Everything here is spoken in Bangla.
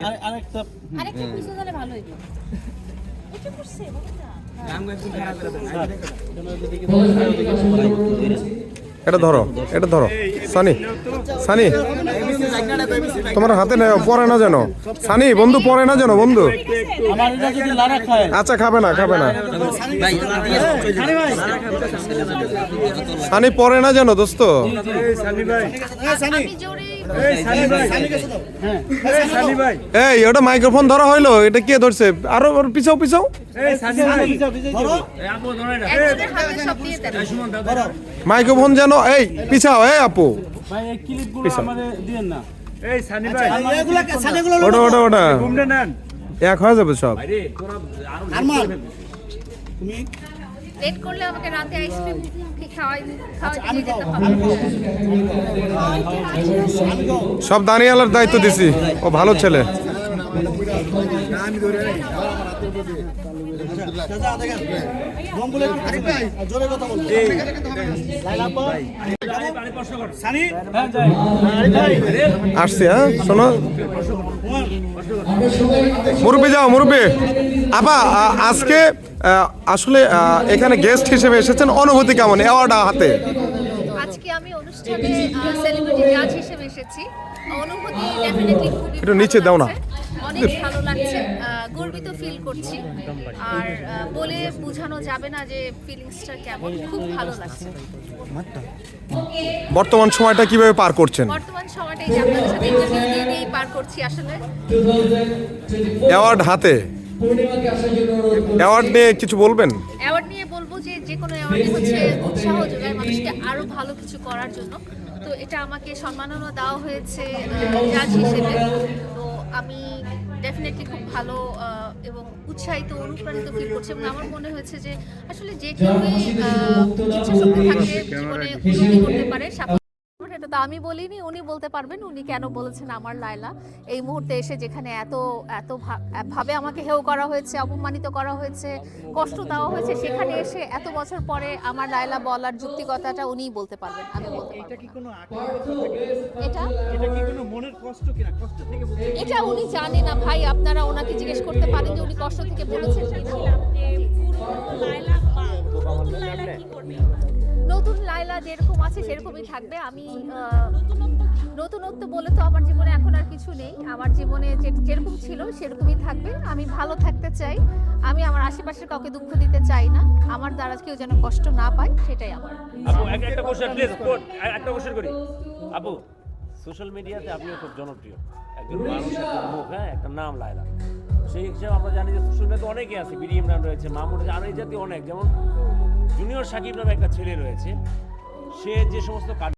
আর- আরেকটা আরেকটা পিছু হলে ভালো হইতো এটা করছে এটা ধরো এটা ধরো সানি সানি তোমার হাতে নেও, পড়ে না যেন? সানি বন্ধু পড়ে না যেন বন্ধু? আচ্ছা খাবে না খাবে না। সানি পড়ে না যেন দোস্ত? এই ওটা মাইক্রোফোন ধরা হইল এটা কে ধরছে? আরও পিছাও পিছাও। মাইক্রোফোন যেন এই পিছাও এই আপু। ভাই এই ক্লিপগুলো আমাদের দিয়েন না এই সানি ভাই ওটা ওটা ওটা ঘুমটা নেন এক হয়ে যাবে সব লেট করলে আমাকে রাতে আইসক্রিম খাওয়াই আচ্ছা, সব দানিয়ালার দায়িত্ব দিছি ও ভালো ছেলে হ্যাঁ যাই আসছি হ্যাঁ শোনো। মুরব্বী যাও মুরব্বী। আপা আজকে আসলে এখানে গেস্ট হিসেবে এসেছেন অনুভূতি কেমন? অ্যাওয়ার্ড হাতে। আজকে আমি অনুষ্ঠানে সেলিব্রিটি জাজ হিসেবে এসেছি। অনুভূতি ডেফিনেটলি খুবই একটু নিচে দাও না। অনেক ভালো লাগছে। গর্বিত ফিল করছি। আর বলে বোঝানো যাবে না যে ফিলিংসটা কেমন। খুব ভালো লাগছে। বর্তমান সময়টা কীভাবে পার করছেন? বর্তমান সময়টাই যে আপনাদের সাথে ইন্টারভিউ দিয়ে দিয়েই পার করছি আসলে। অ্যাওয়ার্ড হাতে? অ্যাওয়ার্ড নিয়ে কিছু বলবেন? অ্যাওয়ার্ড নিয়ে বলব যে যে কোনো অ্যাওয়ার্ডই হচ্ছে উৎসাহ যোগায় মানুষকে আরও ভালো কিছু করার জন্য। তো এটা আমাকে সম্মাননা দেওয়া হয়েছে জাজ হিসেবে। আমি ডেফিনেটলি খুব ভালো আহ, এবং উৎসাহিত অনুপ্রাণিত ফিল করছি এবং আমার মনে হয়েছে যে আসলে যে কেউই ইচ্ছা শক্তি থাকলে জীবনে উন্নতি করতে পারে তো আমি বলিনি উনি বলতে পারবেন উনি কেন বলেছেন আমার লায়লা। এই মুহূর্তে এসে যেখানে এত এত ভাবে আমাকে হেও করা হয়েছে অপমানিত করা হয়েছে কষ্ট দেওয়া হয়েছে সেখানে এসে এত বছর পরে আমার লায়লা বলার যুক্তিকতাটা উনিই বলতে পারবেন আমি বলতে। কোনো এটা? এটা কি কোনো মনের কষ্ট কিনা? কষ্ট থেকে এটা উনি জানে না ভাই আপনারা ওনাকে জিজ্ঞেস করতে পারেন যে উনি কষ্ট থেকে বলেছেন কিনা। নতুন লাইলা যেরকম আছে সেরকমই থাকবে। আমি নতুনত্ব বলে তো আমার জীবনে এখন আর কিছু নেই। আমার জীবনে যে- যেরকম ছিল সেরকমই থাকবে। আমি ভালো থাকতে চাই। আমি আমার আশেপাশের কাউকে দুঃখ দিতে চাই না। আমার দ্বারা কেউ যেন কষ্ট না পায়, সেটাই আমার। একটা কোশ্চেন প্লিজ একটা কোশ্চেন করি। সোশ্যাল মিডিয়াতে আপনিও খুব জনপ্রিয়। একজন মানুষ একটা মুখ হ্যাঁ? একটা নাম, লায়লা। সেই হিসাবে আমরা জানি যে সোশ্যাল মিডিয়াতে অনেকে আছে বিডি ইমরান রয়েছে, মামুন রয়েছে আর এই অনেক। যেমন জুনিয়র সাকিব নামে একটা ছেলে রয়েছে, সে যে সমস্ত